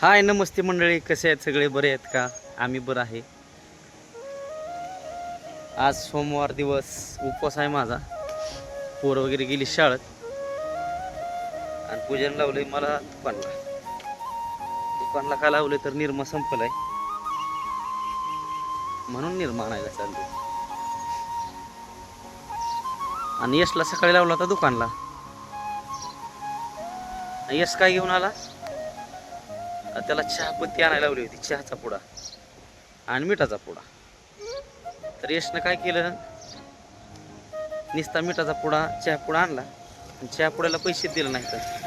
हाय नमस्ते मंडळी. कसे आहेत सगळे? बरे आहेत का? आम्ही बरं आहे. आज सोमवार दिवस. उपवास आहे माझा. पोरं वगैरे गेली शाळेत. आणि पूजन लावलंय मला दुकानला. दुकानला का लावलंय तर निर्मा संपलाय. म्हणून निर्मा आणायला चाललो आणि यशला सकाळी लावला होता दुकानला. यश काय घेऊन आला? त्याला चहापत्ती आणायला लावली होती चहाचा पुडा आणि मिठाचा पुडा. तर यशनं काय केलं? निस्ता मिठाचा पुडा चहा पुडा आणला आणि चहा पुड्याला पैसे दिले नाही तर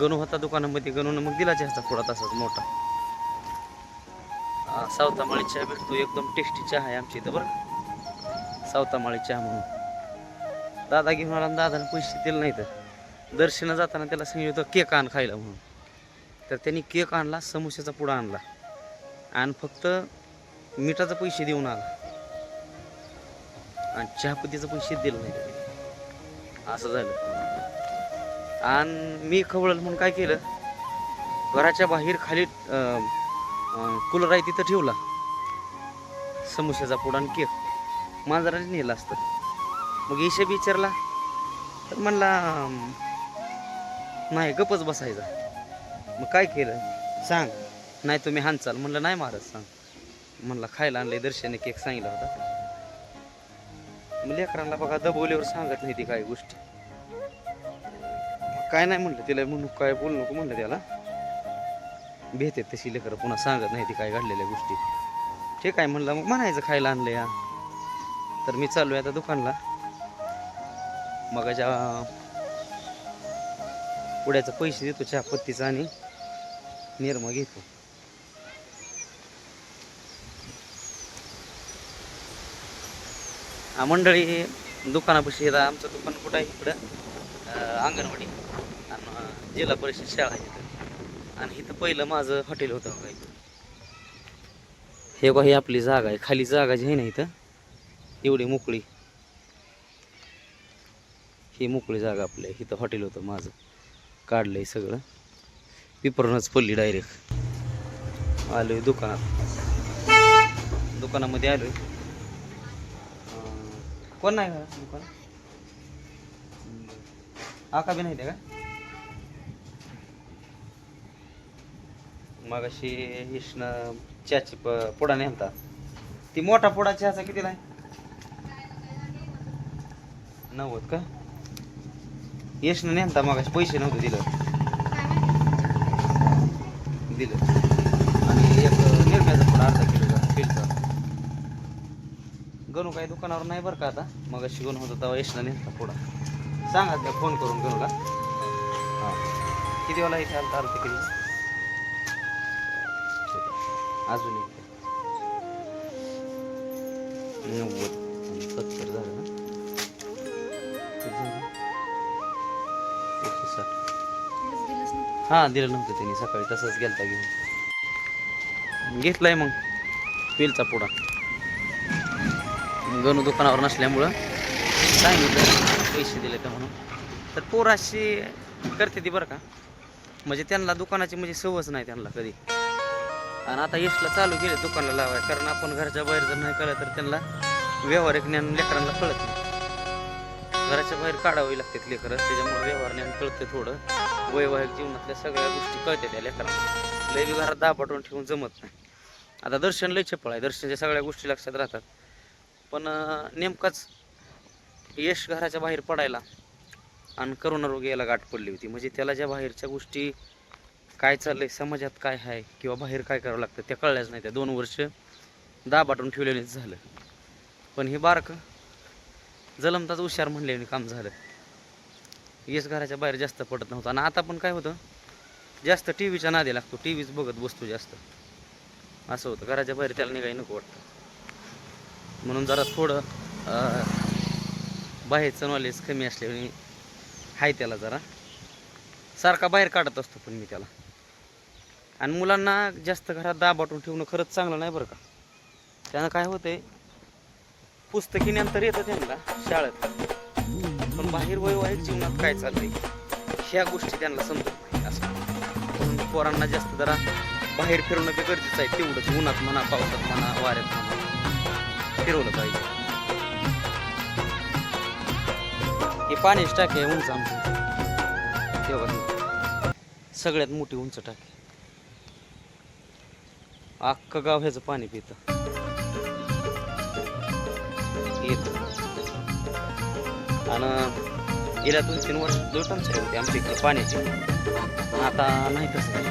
गणू होता दुकानामध्ये गणून मग दिला चहाचा पुडा तसाच मोठा. सावतामाळी चहा भेटतो एकदम टेस्टी चहा आहे आमच्या इथं बरं सावतामाळी चहा म्हणून. दादा घेऊन आला दादानं दादाने पैसे दिले नाही तर दर्शनं जाताना त्याला सांगितलं होतं केक आण खायला म्हणून. तर त्यांनी केक आणला समोश्याचा पुडा आणला. आणि फक्त मिठाचे पैसे देऊन आला. आणि चहापत्तीचे पैसे दिलं नाही त्याने. असं झालं. आणि मी खवळल म्हणून काय केलं घराच्या बाहेर खाली कूलर आहे तिथं ठेवला. समोश्याचा पुडा आणि केक. मांजराने नेला असतं. मग हिशेब विचारला तर म्हणला नाही गपच बसायचा. मग काय केलं? सांग. नाही तुम्ही हानचाल म्हणलं नाही महाराज सांग. म्हणला खायला आणलंय दर्शने केक सांगितला होता. मग लेकरांना बघा दबवल्यावर सांगत नाही ती काही गोष्टी. मग काय नाही म्हणलं तिला म्हणू काय बोलू नको म्हणलं त्याला. भेटेत तशी लेकरं पुन्हा सांगत नाही ती काय घडलेल्या गोष्टी. ठीक आहे म्हणलं मग म्हणायचं खायला आणलं या तर मी चालू आहे आता दुकानला. मगाच्या पुड्याचं पैसे देतो चहा पत्तीचा आणि निर्मा घेतो. हा मंडळी दुकानापाशी येतात आमचं दुकान कुठं आहे इकडं? अंगणवाडी आणि जिल्हा परिषद शाळा आहे आणि इथं पहिलं माझं हॉटेल होतं बघा इथं. हे बघा ही आपली जागा आहे. खाली जागा जी आहे ना इथं एवढी मोकळी. ही मोकळी जागा आपली इथं हॉटेल होतं माझं. काढलंय सगळं. पिपरूनच पडली डायरेक्ट आलोय दुकानात. दुकानामध्ये आलोय. आहे कोण नाही का दुकान? आका बी नाही ते का? मग अशी चहाची प पुडा म्हणतात ती मोठा पुडा चहाचा कितीला आहे? नव्वद का? यशनं नेलता मग पैसे नव्हते दिलं. दिलं. आणि एक निर्म्याचा पुडा अर्धा किलोचा फिलचा गणू काही दुकानावर नाही बरं का आता. मग अशी गणू होता तेव्हा यशनं नेलता पुढा. सांगा त्या फोन करून गणूला. हां. किती वाला इथे आलता आलते किती अजून एक. नव्वद सत्तर झालं ना? हां दिलं नव्हतं त्यांनी. सकाळी तसंच गेलता घेऊन. घेतलाय मग. पिलचा पुडा. गणू दुकानावर नसल्यामुळं सांगितलं पैसे दिले तर म्हणून. तर पोराशी करते ती बरं का. म्हणजे त्यांना दुकानाची म्हणजे सवच नाही त्यांना कधी. आणि आता यशला चालू केले दुकानाला लावाय कारण आपण घरच्या बाहेर जर नाही कळलं तर त्यांना व्यवहारिक ज्ञान लेकरांना कळत नाही. घराच्या बाहेर काढावी लागतात लेकरं. त्याच्यामुळे व्यवहार ज्ञान कळतं थोडं. वैवाहिक जीवनातल्या सगळ्या गोष्टी कळत्या त्या लेकरांना लय बी घरात दहा पाठवून ठेवून जमत नाही. आता दर्शन लय छपळ आहे. दर्शनच्या सगळ्या गोष्टी लक्षात राहतात. पण नेमकाच यश घराच्या बाहेर पडायला आणि करोना रोग याला गाठ पडली होती. म्हणजे त्याला ज्या बाहेरच्या गोष्टी काय चाललंय समाजात काय आहे किंवा बाहेर काय करावं लागतं त्या कळल्याच नाही. त्या दोन वर्ष दाबाटून ठेवलेलेच झालं. पण हे बारकं जलमताच हुशार म्हणलेलं काम झालं. यश घराच्या बाहेर जास्त पडत नव्हतं. आणि आता पण काय होतं जास्त टी व्हीच्या नादी लागतो. टी व्हीच बघत बसतो जास्त. असं होतं. घराच्या बाहेर त्याला निघाय नको वाटतं. म्हणून जरा थोडं बाहेरचं नॉलेज कमी असल्यामुळे आहे त्याला जरा. सारखा बाहेर काढत असतो पण मी त्याला. आणि मुलांना जास्त घरात दाबाटून ठेवणं खरंच चांगलं नाही बरं का. त्यानं काय होतंय पुस्तकी नंतर येतं त्यांना शाळेत. पण बाहेर वैवाहिक जीवनात काय चाललंय? ह्या गोष्टी त्यांना समजत नाही असं. म्हणून पोरांना जास्त जरा बाहेर फिरणं बी गरजेचं आहे. तेवढंच उन्हात म्हणा पावसात म्हणा वाऱ्यात म्हणा फिरवलं पाहिजे. हे पाण्याची टाकी आहे उंच आमची. तेव्हा सगळ्यात मोठी उंच टाकी. अख्खं गाव ह्याचं पाणी पितं. आणि गेल्या दोन तीन वर्ष लई टंचाई होती आमच्या इकडे पाण्याची. आता नाही तसं.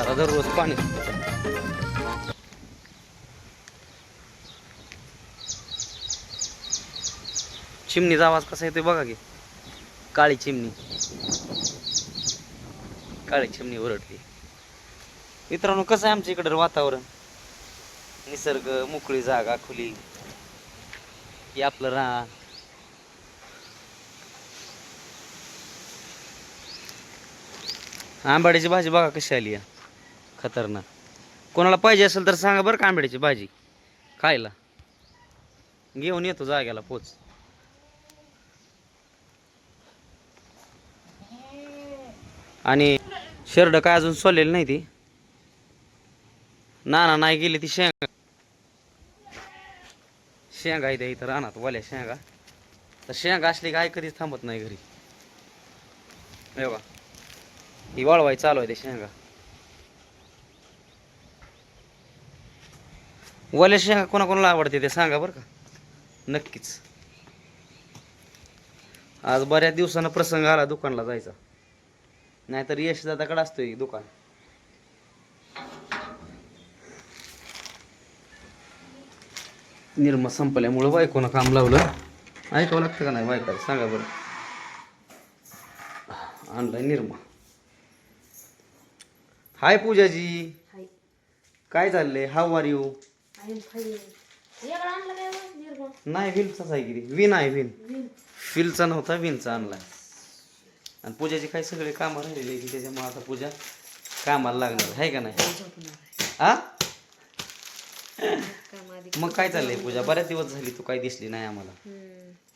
आता दररोज पाणी. चिमणीचा आवाज कसा येतोय बघा की. काळी चिमणी. काळी चिमणी ओरडली मित्रांनो कसं आहे आमच्या इकडं वातावरण? निसर्ग मोकळी जागा खुली. की आपलं रान आंबाड्याची भाजी बघा कशी आली खतरनाक. कोणाला पाहिजे असेल तर सांगा बरं का आंबाड्याची भाजी. खायला. घेऊन येतो जाग्याला पोच. आणि शर्ट काय अजून सोलेली नाही ती. ना ना नाही गेली ती शेंगा. शेंगा आहे त्या इथं रानात वाल्या शेंगा. तर शेंगा असली काय कधीच थांबत नाही घरी. हे बघा. ही वाळवाय चालू आहे ते शेंगा. वाल्या शेंगा कोणाकोणाला आवडते ते सांगा बरं का? नक्कीच. आज बऱ्याच दिवसानं प्रसंग आला दुकानला जायचा. नाहीतर यश दादाकडे असतोय दुकान. निर्मा संपल्यामुळं बायकोनं काम लावलं. ऐकावं लागतं का नाही बायकाला? सांगा बरं. आणलाय निर्मा. हाय पूजाजी. हाय. काय चाललंय? How are you? नाही विलचाच आहे किती विन आहे विन. फिलचा नव्हता विनचा आणलाय. आणि पूजाची काही सगळे कामं राहिलेली की त्याच्यामुळे आता पूजा कामाला लागणार आहे का नाही. हा कामाआधी. मग काय चाललंय पूजा? बऱ्याच दिवस झाली तू काही दिसली नाही आम्हाला.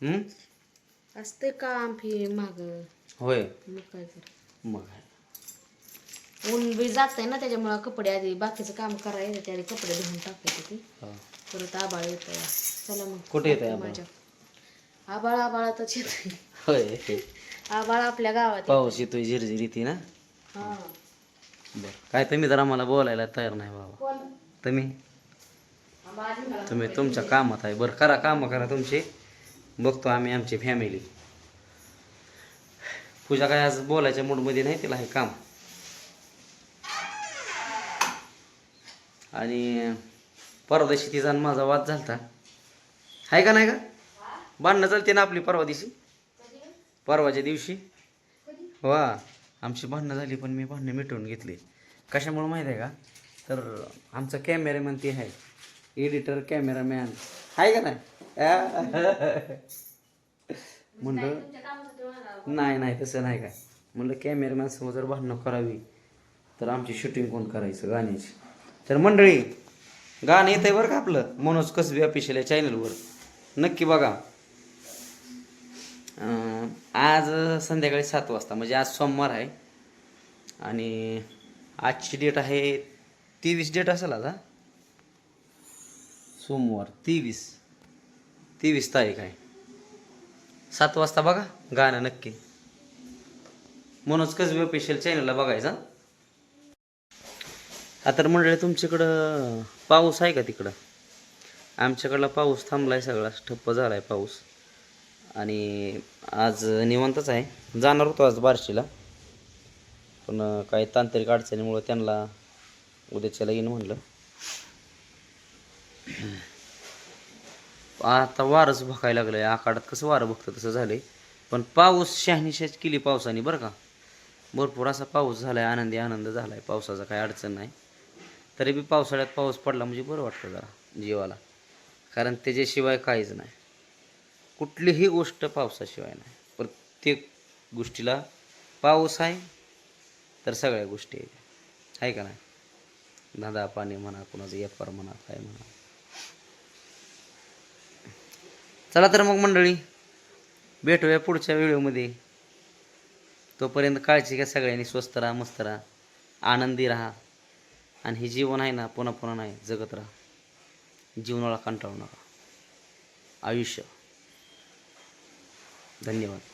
हम्म. असते काम फी माग. होय. मग काय कर मग. ऊन बी जात ना त्याच्यामुळं कपडे आधी बाकीचं काम करायचं त्या कपडे धुवून टाकायचे ते. हा. परत आबाळ येत चला मग. कुठे आबाळ? माझ्या आबाळ आबाळातच येत होय. आबाळ आपल्या गावात. पाऊस येतोय झिरझिर येते ना? हा. बर. काय तुम्ही तर आम्हाला बोलायला तयार नाही बाबा. तुम्ही? मला तुम्ही तुमच्या कामात आहे. बरं करा कामं करा तुमचे. बघतो आम्ही आमची फॅमिली पूजा काय आज बोलायच्या मूडमध्ये नाही तिला हे काम. आणि परवा दिवशी तिचा आणि माझा वाद झालता. आहे का नाही का? भांडणं चालते ना आपली परवा दिवशी परवाच्या दिवशी? वा आमची भांडणं झाली पण मी भांडणं मिटवून घेतली. कशामुळे माहीत आहे का? तर आमचा कॅमेरामॅन ते आहे. एडिटर कॅमेरामॅन आहे का नाही? म्हणलं नाही नाही तसं नाही काय. म्हणलं कॅमेरामॅन समोर जर भांडणं करावी तर आमची शूटिंग कोण करायचं? गाण्याची तर मंडळी गाणं येतंय बरं का आपलं? मनोज कसबी ऑफिशियल या चॅनलवर नक्की बघा. आज संध्याकाळी सात वाजता म्हणजे आज सोमवार आहे. आणि आजची डेट आहे तेवीस डेट असेल आता. सोमवार तेवीस. तेवीस तारीख आहे. सात वाजता बघा गाणं नक्की. मनोज कसबी ऑफिशियल चॅनलला बघायचा आता तर मंडळी तुमच्याकडं पाऊस आहे का तिकडं? आमच्याकडला पाऊस थांबला आहे सगळा ठप्प झाला आहे पाऊस. आणि आज निवांतच आहे. जाणार होतो आज बार्शीला. पण काही तांत्रिक अडचणीमुळं त्यांना उद्याच्याला येईन म्हणलं. आता वारच भकायला लागलंय. आकाडात कसं वारं बघतं तसं झालंय. पण पाऊस शहानिशाच केली पावसाने बरं का. भरपूर असा पाऊस झालाय आनंदी आनंद झालाय. पावसाचा काही अडचण नाही. तरी बी पावसाळ्यात पाऊस पडला म्हणजे बरं वाटतं जरा जीवाला. कारण त्याच्याशिवाय काहीच नाही. कुठलीही गोष्ट पावसाशिवाय नाही. प्रत्येक गोष्टीला पाऊस आहे तर सगळ्या गोष्टी आहेत. आहे का नाही? धंदा पाणी म्हणा कुणाचं व्यापार म्हणा काय म्हणा. चला तर मग मंडळी भेटूया पुढच्या व्हिडिओमध्ये. तोपर्यंत काळजी घ्या सगळ्यांनी स्वस्त राहा मस्त राहा आनंदी राहा. आणि हे जीवन आहे ना पुन्हा पुन्हा नाही जगत राहा. जीवनाला कंटाळू नका. आयुष्य. धन्यवाद.